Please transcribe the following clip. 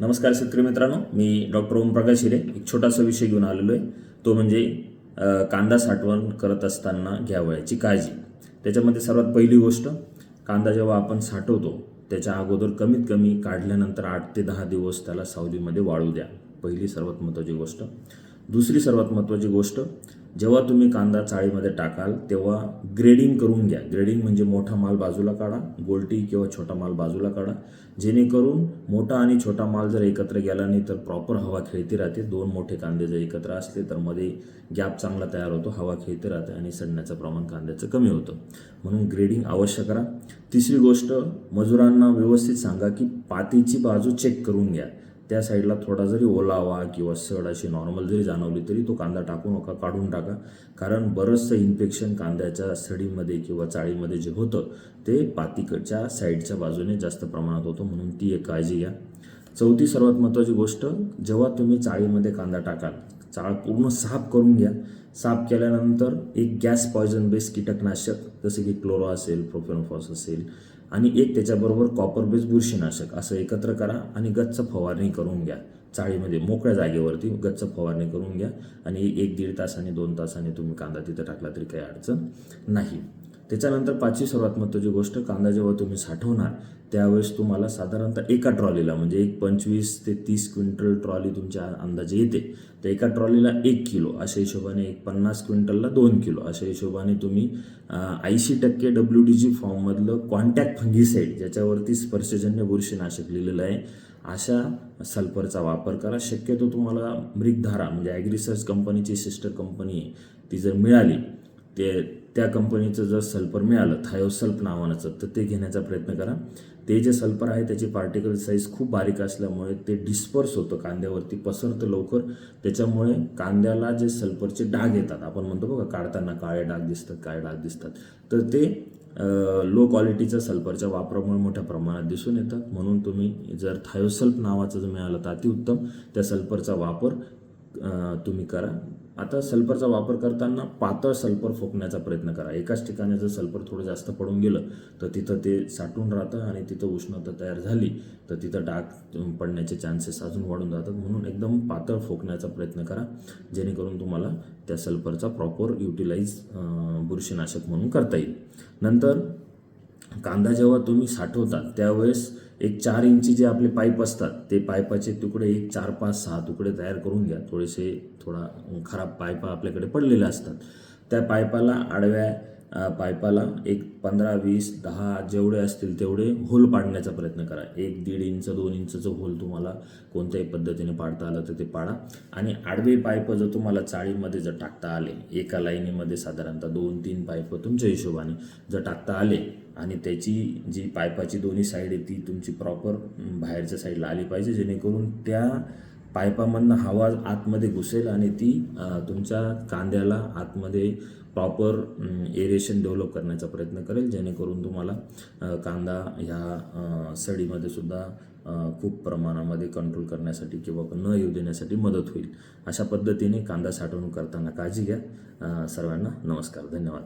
नमस्कार शेतकरी मित्रांनो मी डॉक्टर ओमप्रकाश हिरे. एक छोटासा विषय घेऊन आलेलो आहे. तो म्हणजे कांदा साठवण करत असताना घ्यावयाची काळजी. त्याच्यामध्ये सर्वात पहिली गोष्ट कांदा जेव्हा आपण साठवतो त्याच्या अगोदर कमीत कमी काढल्यानंतर आठ ते दहा दिवस त्याला सावलीमध्ये वाळू द्या. पहिली सर्वात महत्त्वाची गोष्ट. दुसरी सर्वात महत्त्वाची गोष्ट जेव्हा तुम्ही कांदा चाळीमध्ये टाकाल तेव्हा ग्रेडिंग करून घ्या. ग्रेडिंग म्हणजे मोठा माल बाजूला काढा गोलटी किंवा छोटा माल बाजूला काढा. जेणेकरून मोठा आणि छोटा माल जर एकत्र गेला नाही तर प्रॉपर हवा खेळती राहते. दोन मोठे कांदे जर एकत्र असले तर मध्ये गॅप चांगला तयार होतो हवा खेळती राहते आणि सडण्याचं प्रमाण कांद्याचं कमी होतं. म्हणून ग्रेडिंग अवश्य करा. तिसरी गोष्ट मजुरांना व्यवस्थित सांगा की पातीची बाजू चेक करून घ्या. त्या साईडला थोडा जरी ओलावा किंवा सड अशी नॉर्मल जरी जाणवली तरी तो कांदा टाकू नका काढून टाका. कारण बरंचसं इन्फेक्शन कांद्याच्या सडीमध्ये किंवा चाळीमध्ये जे होतं ते पातीकडच्या साईडच्या बाजूने जास्त प्रमाणात होतं. म्हणून ती एक काळजी घ्या. चौथी सर्वात महत्त्वाची गोष्ट जेव्हा तुम्ही चाळीमध्ये कांदा टाकाल चाळ पूर्ण साफ करून घ्या. साफ केल्यानंतर एक गॅस पॉयझन बेस कीटकनाशक जसे की क्लोरो असेल प्रोफेनोफॉस असेल आणि एक त्याच्याबरोबर कॉपर बेस बुरशीनाशक असं एकत्र करा आणि गच्च फवारणी करून घ्या. चाळीमध्ये मोकळ्या जागेवरती गच्च फवारणी करून घ्या आणि एक दीड तासाने दोन तासाने तुम्ही कांदा तिथं टाकला तरी काही अडचण नाही. त्याच्यानंतर पाचवी सर्वात महत्त्वाची गोष्ट कांदा जेव्हा तुम्ही साठवणार त्यावेळेस तुम्हाला साधारणतः एका ट्रॉलीला म्हणजे एक पंचवीस ते तीस क्विंटल ट्रॉली तुमच्या अंदाजे येते. तर एका ट्रॉलीला एक किलो अशा हिशोबाने एक पन्नास क्विंटलला दोन किलो अशा हिशोबाने तुम्ही ऐंशी टक्के डब्ल्यू डी जी फॉर्ममधलं कॉन्टॅक्ट फंगिसाईड ज्याच्यावरती स्पर्शजन्य बुरशीनाशक लिहिलेलं आहे अशा सल्फरचा वापर करा. शक्यतो तुम्हाला मृगधारा म्हणजे ॲग्रिसर्च कंपनीची सिस्टर कंपनी आहे ती जर मिळाली ते त्या कंपनीचं जर सल्फर मिळालं थायोसल्फ नावाचं तर ते घेण्याचा प्रयत्न करा. ते जे सल्फर आहे त्याची पार्टिकल साईज खूप बारीक असल्यामुळे ते डिस्पर्स होतं कांद्यावरती पसरतं लवकर. त्याच्यामुळे कांद्याला जे सल्फरचे डाग येतात आपण म्हणतो बघा काढताना काळे डाग दिसतात काळे डाग दिसतात. तर ते लो क्वालिटीच्या सल्फरच्या वापरामुळे मोठ्या प्रमाणात दिसून येतात म्हणून तुम्ही जर थायोसल्फ नावाचं जर मिळालं तर अतिउत्तम. त्या सल्फरचा वापर तुम्ही करा. आता सल्फरचा वापर करताना पातळ सल्फर फोकण्याचा प्रयत्न करा. एकाच ठिकाणी जर सल्फर थोडं जास्त पडून गेलं तर तिथं ते साठून राहतं आणि तिथं उष्णता तयार झाली तर तिथं डाग पडण्याचे चान्सेस अजून वाढून जातात. म्हणून एकदम पातळ फोकण्याचा प्रयत्न करा जेणेकरून तुम्हाला त्या सल्फरचा प्रॉपर युटिलाइज बुरशीनाशक म्हणून करता येईल. नंतर कांदा जेव्हा तुम्ही साठवता त्यावेळेस एक चार इंची जे आपले पाईप असतात ते पाईपाचे तुकडे एक चार पाच सहा तुकडे तयार करून घ्या. थोडेसे थोडा खराब पायपा आपल्याकडे पडलेले असतात. त्या पायपाला आडव्या पायपाला एक पंधरा वीस दहा जेवढे असतील तेवढे होल पाडण्याचा प्रयत्न करा. एक दीड इंच दोन इंचचं होल तुम्हाला कोणत्याही पद्धतीने पाडता आलं तर ते पाडा. आणि आडवे पाईप जर तुम्हाला चाळीमध्ये जर टाकता आले एका लाईनीमध्ये साधारणतः दोन तीन पाईप तुमच्या हिशोबाने जर टाकता आले आणि त्याची जी पायपाची दोन्ही साईड आहे ती तुमची प्रॉपर बाहेरच्या साईडला आली पाहिजे जेणेकरून त्या पायपामधनं हवा आतमध्ये घुसेल आणि ती तुमच्या कांद्याला आतमध्ये प्रॉपर एरिएशन डेव्हलप करण्याचा प्रयत्न करेल जेणेकरून तुम्हाला कांदा ह्या सडीमध्ये सुद्धा खूप प्रमाणामध्ये कंट्रोल करण्यासाठी किंवा न येऊ देण्यासाठी मदत होईल. अशा पद्धतीने कांदा साठवणूक करताना काळजी घ्या. सर्वांना नमस्कार. धन्यवाद.